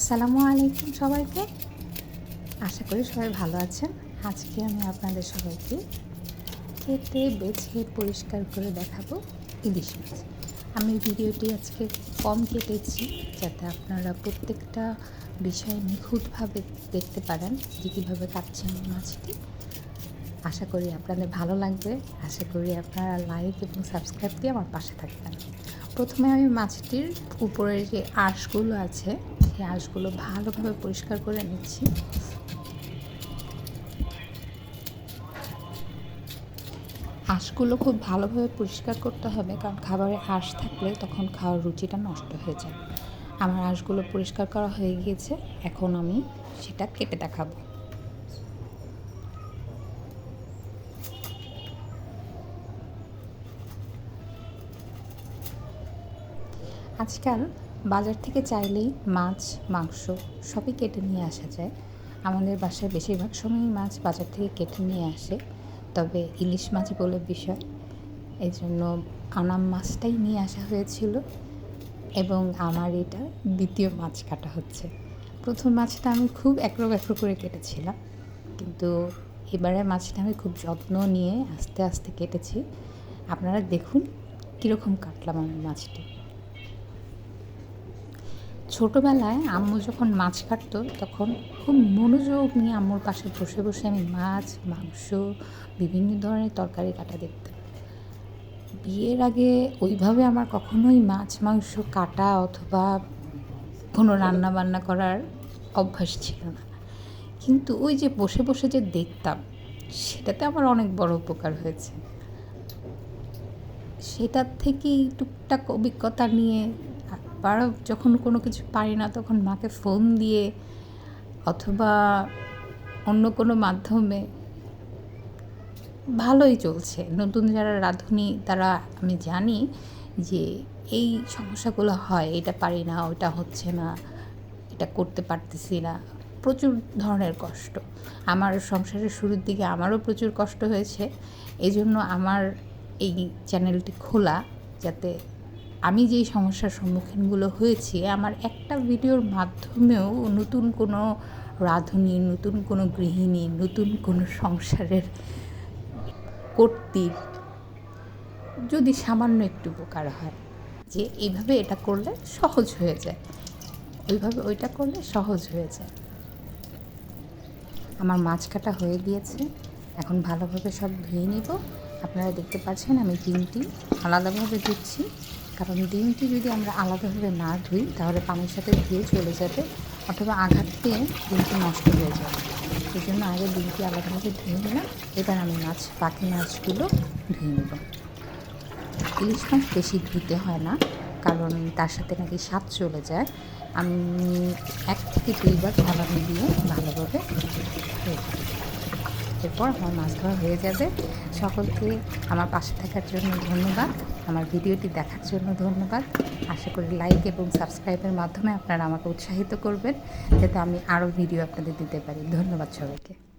আসসালামু আলাইকুম সবাইকে। আশা করি সবাই ভালো আছেন। আজকে আমি আপনাদের সবাইকে খেতে বেছে, পরিষ্কার করে দেখাবো ইলিশ মাছ। আমি ভিডিওটি আজকে কম কেটেছি যাতে আপনারা প্রত্যেকটা বিষয় নিখুঁতভাবে দেখতে পারেন যে কীভাবে কাটছি আমি মাছটি। আশা করি আপনাদের ভালো লাগবে। আশা করি আপনারা লাইক এবং সাবস্ক্রাইব দিয়ে আমার পাশে থাকবেন। প্রথমে আমি মাছটির উপরের যে আঁশগুলো আছে সেই আঁশগুলো ভালোভাবে পরিষ্কার করে নিচ্ছি। আঁশগুলো খুব ভালোভাবে পরিষ্কার করতে হবে, কারণ খাবারে আঁশ থাকলে তখন খাওয়ার রুচিটা নষ্ট হয়ে যায়। আমার আঁশগুলো পরিষ্কার করা হয়ে গিয়েছে, এখন আমি সেটা কেটে দেখাবো। আজকাল বাজার থেকে চাইলেই মাছ, মাংস সবই কেটে নিয়ে আসা যায়। আমাদের বাসায় বেশিরভাগ সময়ই মাছ বাজার থেকে কেটে নিয়ে আসে। তবে ইলিশ মাছ বলে বিষয়। এই জন্য আনাম মাছটাই নিয়ে আসা হয়েছিল এবং আমার এটা দ্বিতীয় মাছ কাটা হচ্ছে। প্রথম মাছটা আমি খুব একরো একরো করে কেটেছিলাম। কিন্তু এবারে মাছটা আমি খুব যত্ন নিয়ে আস্তে আস্তে কেটেছি। আপনারা দেখুন কীরকম কাটলাম আমি মাছটি। ছোটোবেলায় আম্মু যখন মাছ কাটতো, তখন খুব মনোযোগ নিয়ে আম্মুর পাশে বসে বসে আমি মাছ, মাংস, বিভিন্ন ধরনের তরকারি কাটা দেখতাম। বিয়ের আগে ওইভাবে আমার কখনোই মাছ, মাংস কাটা অথবা কোনো রান্না বান্না করার অভ্যাস ছিল না। কিন্তু ওই যে বসে বসে যে দেখতাম, সেটাতে আমার অনেক বড় উপকার হয়েছে। সেটার থেকেই টুকটাক অভিজ্ঞতা নিয়ে আবার যখন কোনো কিছু পারি না তখন মাকে ফোন দিয়ে অথবা অন্য কোনো মাধ্যমে। ভালোই চলছে। নতুন যারা রাঁধুনি, তারা আমি জানি যে এই সমস্যাগুলো হয়, এটা পারি না ওটা হচ্ছে না, এটা করতে পারতেছি না। প্রচুর ধরনের কষ্ট। আমার সংসারের শুরুর দিকে আমারও প্রচুর কষ্ট হয়েছে। এই জন্য আমার এই চ্যানেলটি খোলা, যাতে আমি যেই সমস্যার সম্মুখীনগুলো হয়েছি, আমার একটা ভিডিওর মাধ্যমেও নতুন কোনো রাঁধুনি, নতুন কোনো গৃহিণী, নতুন কোনো সংসারের কর্তীর যদি সামান্য একটু উপকার হয়, যে এইভাবে এটা করলে সহজ হয়ে যায় ওইভাবে ওইটা করলে সহজ হয়ে যায়। আমার মাছ কাটা হয়ে গিয়েছে, এখন ভালোভাবে সব ধুয়ে নিব। আপনারা দেখতে পাচ্ছেন আমি ডিমটি আলাদাভাবে ধুচ্ছি। কারণ ডিমটি যদি আমরা আলাদাভাবে না ধুই, তাহলে পানির সাথে ধুয়ে চলে যাবে অথবা আঘাত পেয়ে ডিমটি নষ্ট হয়ে যাবে। সেই জন্য আগে ডিমটি আলাদাভাবে ধুয়ে নিলাম। এবার আমি মাছ, বাকি মাছগুলো ধুয়ে নেব। ইলিশ মাছ বেশি ধুতে হয় না, কারণ তার সাথে নাকি স্বাদ চলে যায়। আমি এক থেকে দুইবার ঢালানি দিয়ে ভালোভাবে এরপর আমার মাছ ধরা হয়ে যাবে। সকলকে আমার পাশে থাকার জন্য ধন্যবাদ। আমার ভিডিওটি দেখার জন্য ধন্যবাদ। আশা করি লাইক এবং সাবস্ক্রাইবের মাধ্যমে আপনারা আমাকে উৎসাহিত করবেন, যাতে আমি আরও ভিডিও আপনাদের দিতে পারি। ধন্যবাদ সবাইকে।